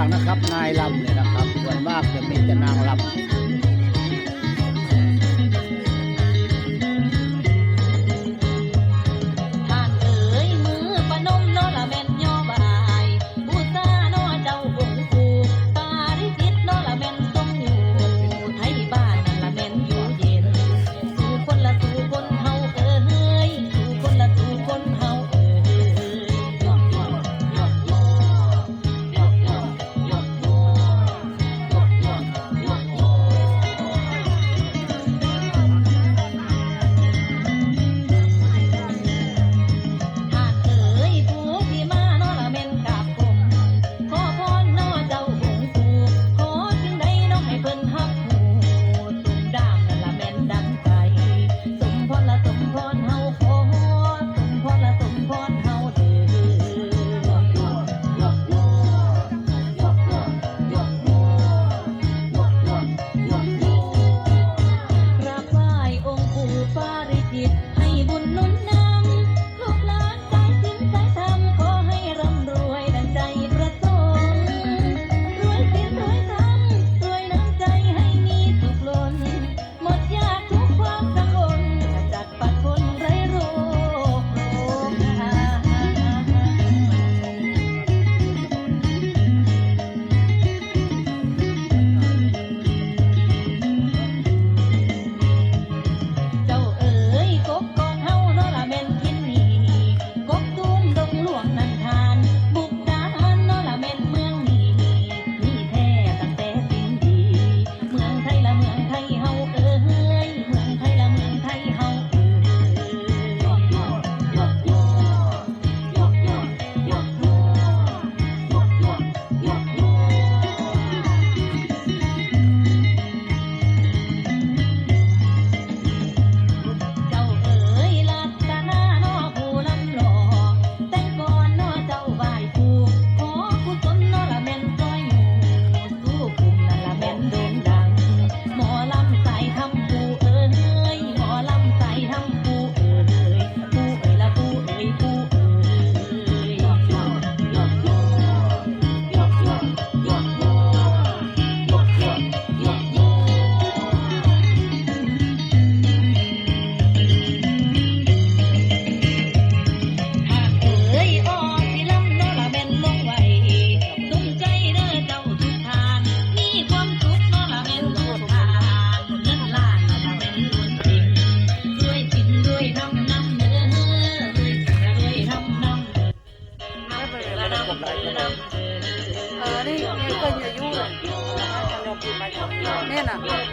ากนะครับนายลำเนี่ยนะครับ ส่วนมากจะมีแต่นางลำ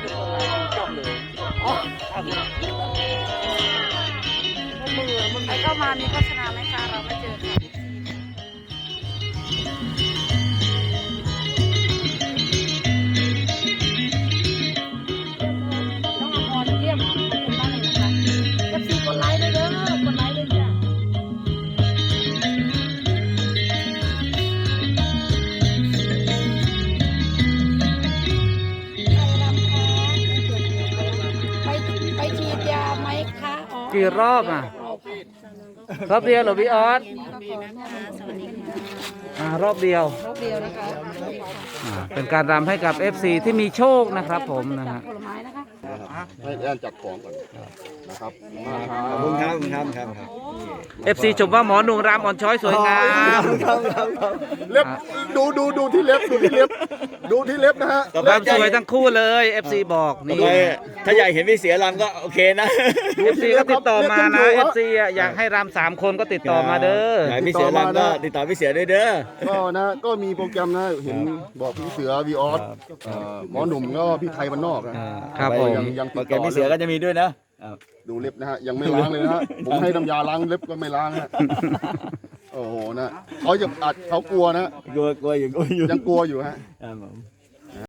เนี่ยน่ะอ๋อมือมึงใครเข้ามามีโฆษณาไหมคะเราไม่เจอค่ะ กี่รอบอะรอบเดียวเหรอพี่ออสอ่ารอบเดียวรอบเดียวนะคะอ่าเป็นการรำให้กับ FC ที่มีโชคนะครับผมนะฮะผลไม้นะคะ ให้แอนจัดของก่อนนะครับขอบคุณครับขอบคุณครับครับครับ FC ชมว่าหมอหนุ่มรำอ่อนช้อยสวยงาม ครับครับครับเล็บดูดูดูที่เล็บดูที่เล็บดูที่เล็บนะฮะรำสวยทั้งคู่เลย FC บอกนี่ต่อไปถ้าอยากเห็นพี่เสียรำก็โอเคนะ FC ก็ติดต่อมานะ FC อะอยากให้รำสามคนก็ติดต่อมาเด้ออยากให้พี่เสียรำก็ติดต่อพี่เสียด้วยเด้อก็นะก็มีโปรแกรมนะเห็นบอกพี่เสือวีออสเอ่อหมอหนุ่มก็พี่ไทยบ้านนอกนะอ่าครับผมยังยังโปติรดแกรต่มอพี่เสียก็จะมีด้วยนะอ่าดูเล็บนะฮะยังไม่ล้างเลยนะฮะผมให้น้ำยาล้างเล็บก็ไม่ล้างฮะโอ้โหนะเขาจะอัดเขากลัวนะกลัวกลัวอยู่กลัวอยู่ยังกลัวอยู่ฮะ ครับผม